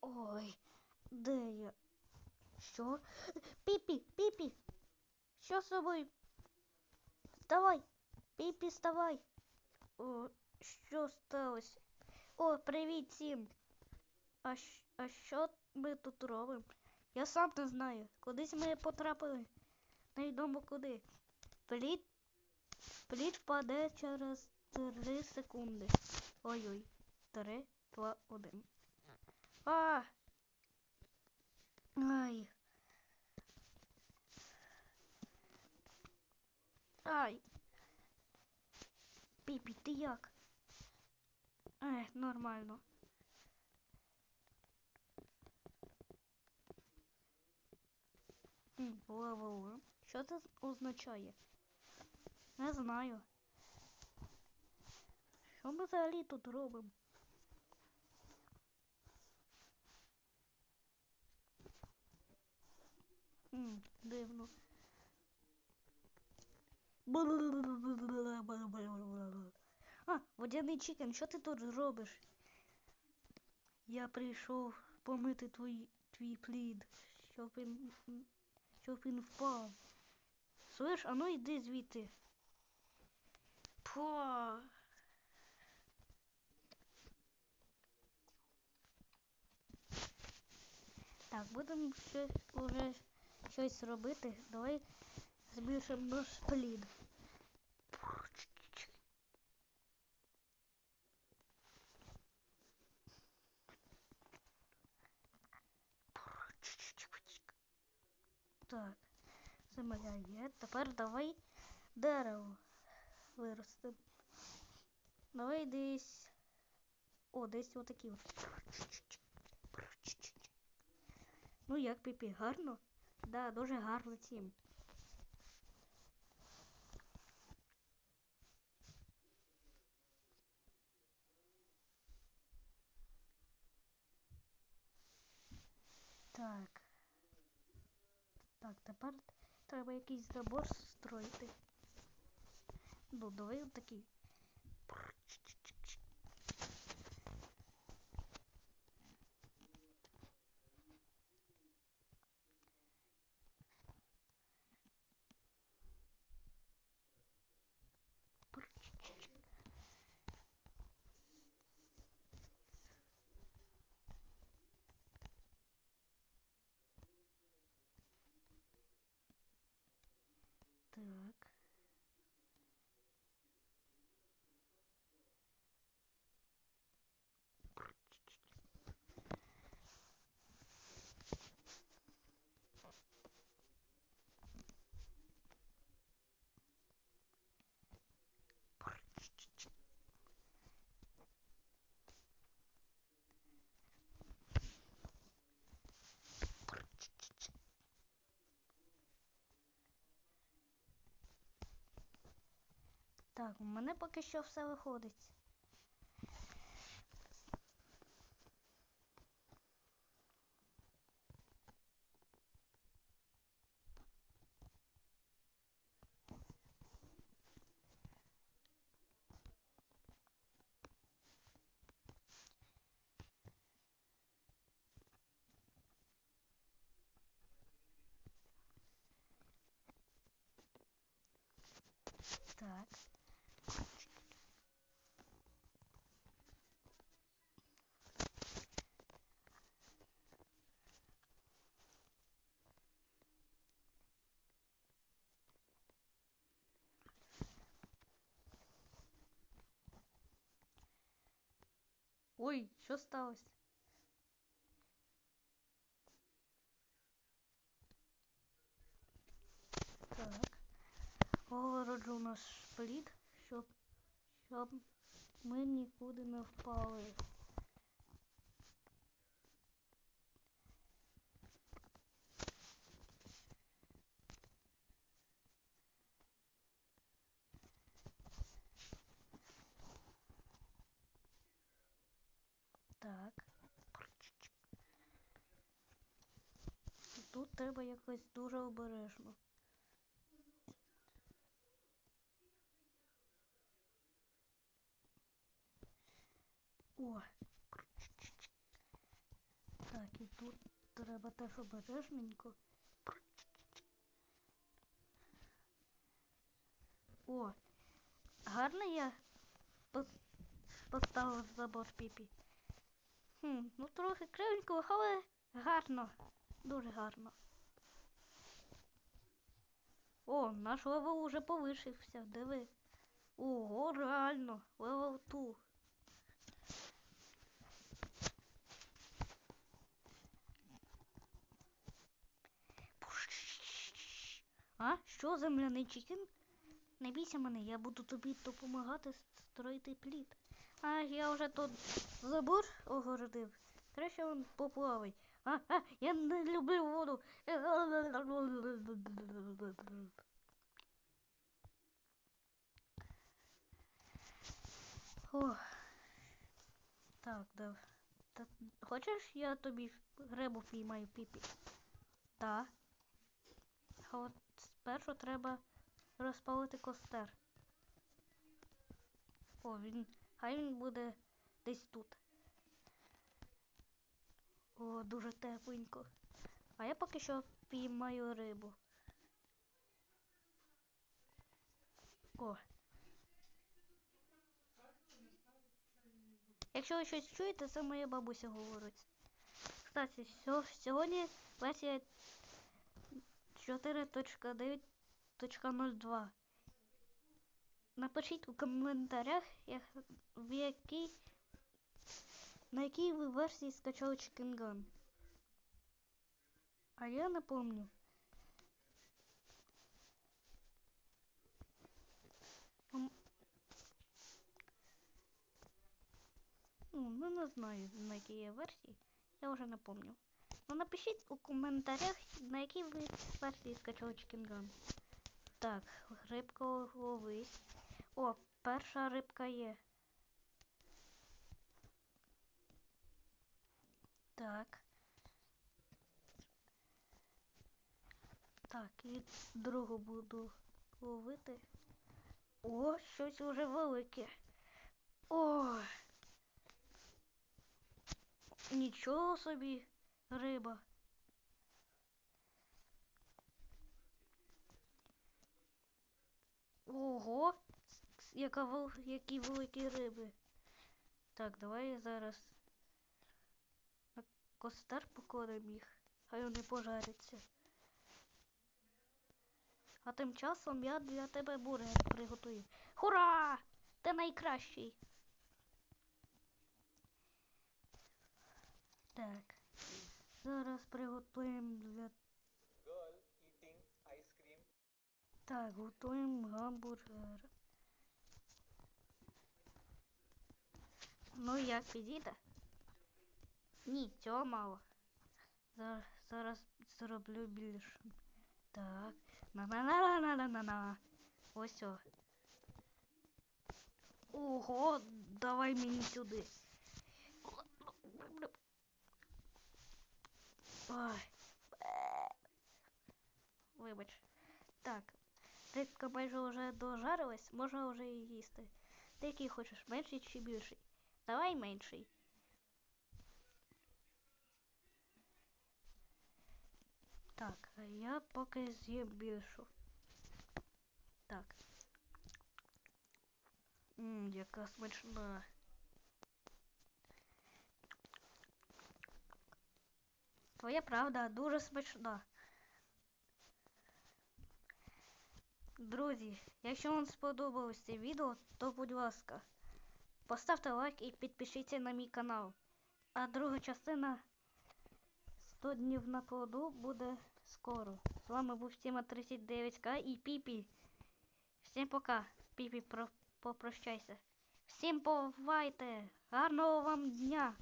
Ой, де я? Що? Піпі, піпі! Що з собою? Вставай! Піпі, вставай! О, що сталося? О, привіт всім! А, а що ми тут робимо? Я сам не знаю. Кудись ми потрапили. Невідомо куди. Плід, плід впаде через 3 секунди. Ой-ой. 3, 2, 1. А! Ай. Ай. Піпі, ти як? Е, нормально. Ла-ла-ла. Що це означає? Не знаю. Що ми взагалі тут робимо? М, дивно. А, водяний чікен, що ти тут робиш? Я прийшов помити твій, твій плід, щоб він, щоб він впав. Слиш, а ну йди звідти. По. Так, будемо щось уже щось робити. Давай збільшимо наш плід. Так, земля є. Тепер давай дерево виростемо. Давай десь. О, десь отакі от. Ну як піпі, гарно? Да, дуже гарно цім. Так. Так, тепер треба якийсь забор строїти. Ну, давай отакий. Так. Так, у мене поки що все виходить. Так. Ой, що сталося? Так. Огороджу наш плід, щоб, щоб ми нікуди не впали. Так. Тут треба якось дуже обережно. О. Так. і тут треба теж обережненько. О, гарно я пос- поставив забор піпі. Хм, ну трохи кривенько, але гарно. Дуже гарно. О, наш левел уже повишився, диви. Ого, реально, левел 2. А? Що, земляний чикен? Не бійся мене, я буду тобі допомагати строїти плід. А я вже тут забор огородив. Краще он поплавай. А, а, я не люблю воду. Ох. Так, да. Та, хочеш, я тобі рибу піймаю піпі? Так. А от спершу треба розпалити костер. О, він. Хай він буде десь тут. О, дуже тепленько. А я поки що піймаю рибу. О. Якщо ви щось чуєте, це моя бабуся говорить. Кстати, сьогодні версія 4.9.02. Напишіть у коментарях, як, в якій, на якій ви версії скачали Chicken Gun. А я не помню. М, Ну, ну, не знаю, на якій я версії. Я вже не помню. Ну напишіть у коментарях, на якій ви версії скачали Chicken Gun. Так, рибка ловись. О, перша рибка є. Так. Так, і другу буду ловити. О, щось уже велике. О! Нічого собі, риба. Ого, яка які великі риби. Так, давай я зараз костер покладемо їх, хай вони пожаряться. А тим часом я для тебе бургер приготую. Хура! Ти найкращий. Так. Зараз приготуємо для. Так, готуємо гамбургер. Ну як підійде? Ні, цього мало. Зараз, зараз зроблю більше. Так. На-на-на-на-на-на-на. Ось о. Ого, давай мені сюди. Ой. Вибач. Так. Рибка майже вже дожарилась, можна вже її їсти. Ти який хочеш, менший чи більший? Давай менший. Так, я поки з'їм більшу. Так. Ммм, яка смачна. Твоя правда дуже смачна. Друзі, якщо вам сподобалось це відео, то будь ласка, поставте лайк і підпишіться на мій канал. А друга частина 100 днів на плоду буде скоро. З вами був Тіма 39К і Піпі. Всім пока. Піпі, про... попрощайся. Всім бувайте! Гарного вам дня!